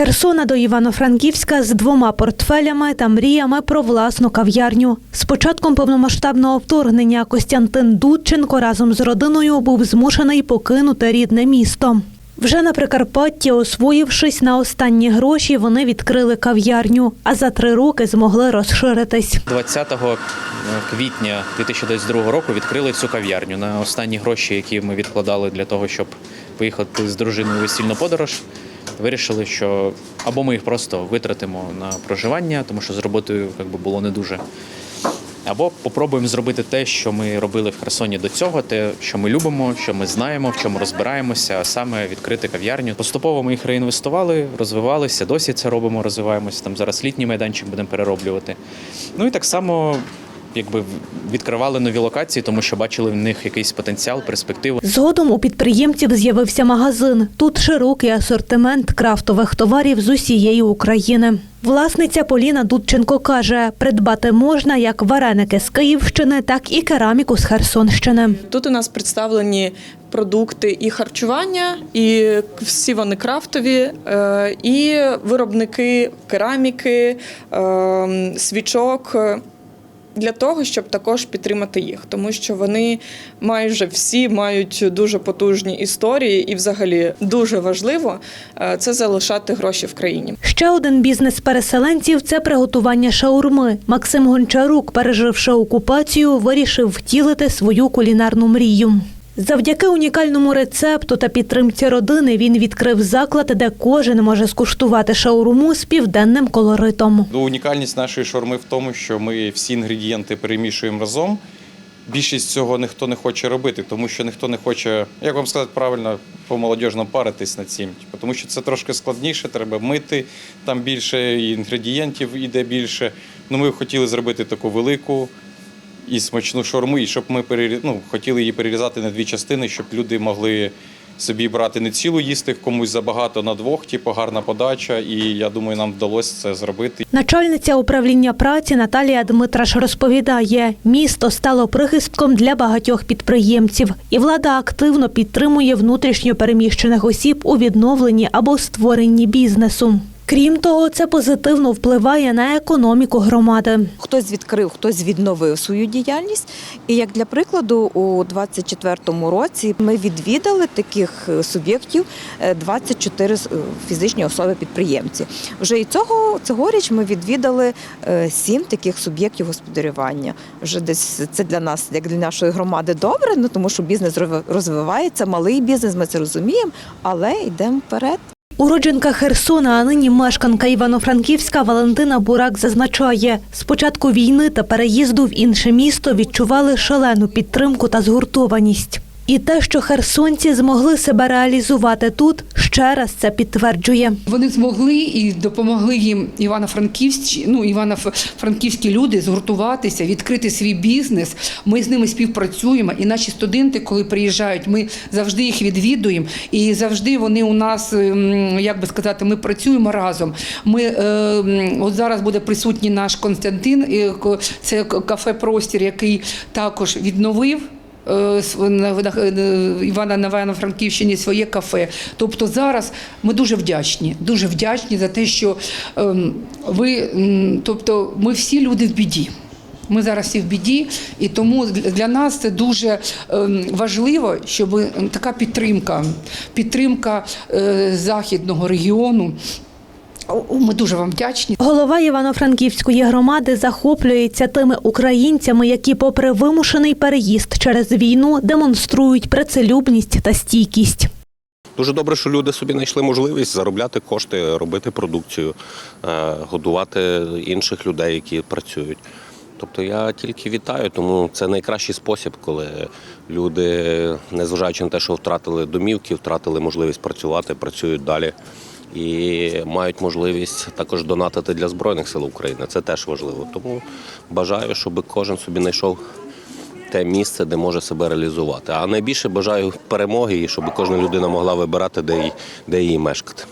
Херсона до Івано-Франківська з двома портфелями та мріями про власну кав'ярню. З початком повномасштабного вторгнення Костянтин Дудченко разом з родиною був змушений покинути рідне місто. Вже на Прикарпатті, освоївшись на останні гроші, вони відкрили кав'ярню, а за три роки змогли розширитись. 20 квітня 2022 року відкрили цю кав'ярню на останні гроші, які ми відкладали для того, щоб поїхати з дружиною весільну подорож. Вирішили, що або ми їх просто витратимо на проживання, тому що з роботою якби, було не дуже. Або попробуємо зробити те, що ми робили в Херсоні до цього, те, що ми любимо, що ми знаємо, в чому розбираємося, а саме відкрити кав'ярню. Поступово ми їх реінвестували, розвивалися. Досі це робимо, розвиваємося. Там зараз літній майданчик будемо перероблювати. Ну і так само. Якби відкривали нові локації, тому що бачили в них якийсь потенціал, перспективу. Згодом у підприємців з'явився магазин. Тут широкий асортимент крафтових товарів з усієї України. Власниця Поліна Дудченко каже, придбати можна як вареники з Київщини, так і кераміку з Херсонщини. Тут у нас представлені продукти і харчування, і всі вони крафтові, е, і виробники кераміки, е, свічок. Для того, щоб також підтримати їх, тому що вони майже всі мають дуже потужні історії, і взагалі дуже важливо е, це залишати гроші в країні. Ще один бізнес переселенців це приготування шаурми. Максим Гончарук, переживши окупацію, вирішив втілити свою кулінарну мрію. Завдяки унікальному рецепту та підтримці родини він відкрив заклад, де кожен може скуштувати шаурму з південним колоритом. Ну, Унікальність нашої шаурми в тому, що ми всі інгредієнти перемішуємо разом. Більшість цього ніхто не хоче робити, тому що ніхто не хоче, як вам сказати правильно, по молодіжному паритись над цим. Тому що це трошки складніше, треба мити, там більше інгредієнтів іде більше. Ну, ми хотіли зробити таку велику і смачну шаурму, і щоб ми перері... ну, хотіли її перерізати на дві частини, щоб люди могли собі брати не цілу їсти, комусь забагато на двох, типу гарна подача. І я думаю, нам вдалося це зробити. Начальниця управління праці Наталія Дмитраш розповідає, місто стало прихистком для багатьох підприємців, і влада активно підтримує внутрішньо переміщених осіб у відновленні або створенні бізнесу. Крім того, це позитивно впливає на економіку громади. Хтось відкрив, хтось відновив свою діяльність. І як для прикладу, у 2024 році ми відвідали таких е, суб'єктів е, 24 е, фізичні особи-підприємці. Вже і цього цьогоріч ми відвідали е, сім таких суб'єктів господарювання. Вже десь це для нас, як для нашої громади, добре, ну тому що бізнес роз- розвивається, малий бізнес, ми це розуміємо, але йдемо вперед. Уродженка Херсона, а нині мешканка Івано-Франківська Валентина Бурак зазначає, з початку війни та переїзду в інше місто відчували шалену підтримку та згуртованість. І те, що херсонці змогли себе реалізувати тут, ще раз це підтверджує. Вони змогли і допомогли їм івано-франківські, ну івано-франківські люди згуртуватися, відкрити свій бізнес. Ми з ними співпрацюємо. І наші студенти, коли приїжджають, ми завжди їх відвідуємо. І завжди вони у нас, ем, як би сказати, ми працюємо разом. Ми е, от зараз буде присутній наш Константин, е, це кафе Простір, який також відновив. Е, е, Івана на Івано-Франківщині своє кафе. Тобто зараз ми дуже вдячні, дуже вдячні за те, що ем, ви, тобто ми всі люди в біді. Ми зараз всі в біді, і тому для нас це дуже ем, важливо, щоб ем, така підтримка, підтримка е, західного регіону. Ми дуже вам вдячні. Голова Івано-Франківської громади захоплюється тими українцями, які, попри вимушений переїзд через війну, демонструють працелюбність та стійкість. Дуже добре, що люди собі знайшли можливість заробляти кошти, робити продукцію, е, годувати інших людей, які працюють. Тобто я тільки вітаю, тому це найкращий спосіб, коли люди, незважаючи на те, що втратили домівки, втратили можливість працювати, працюють далі і мають можливість також донатити для Збройних сил України. Це теж важливо. Тому бажаю, щоб кожен собі знайшов те місце, де може себе реалізувати. А найбільше бажаю перемоги і щоб кожна людина могла вибирати, де їй, де їй мешкати.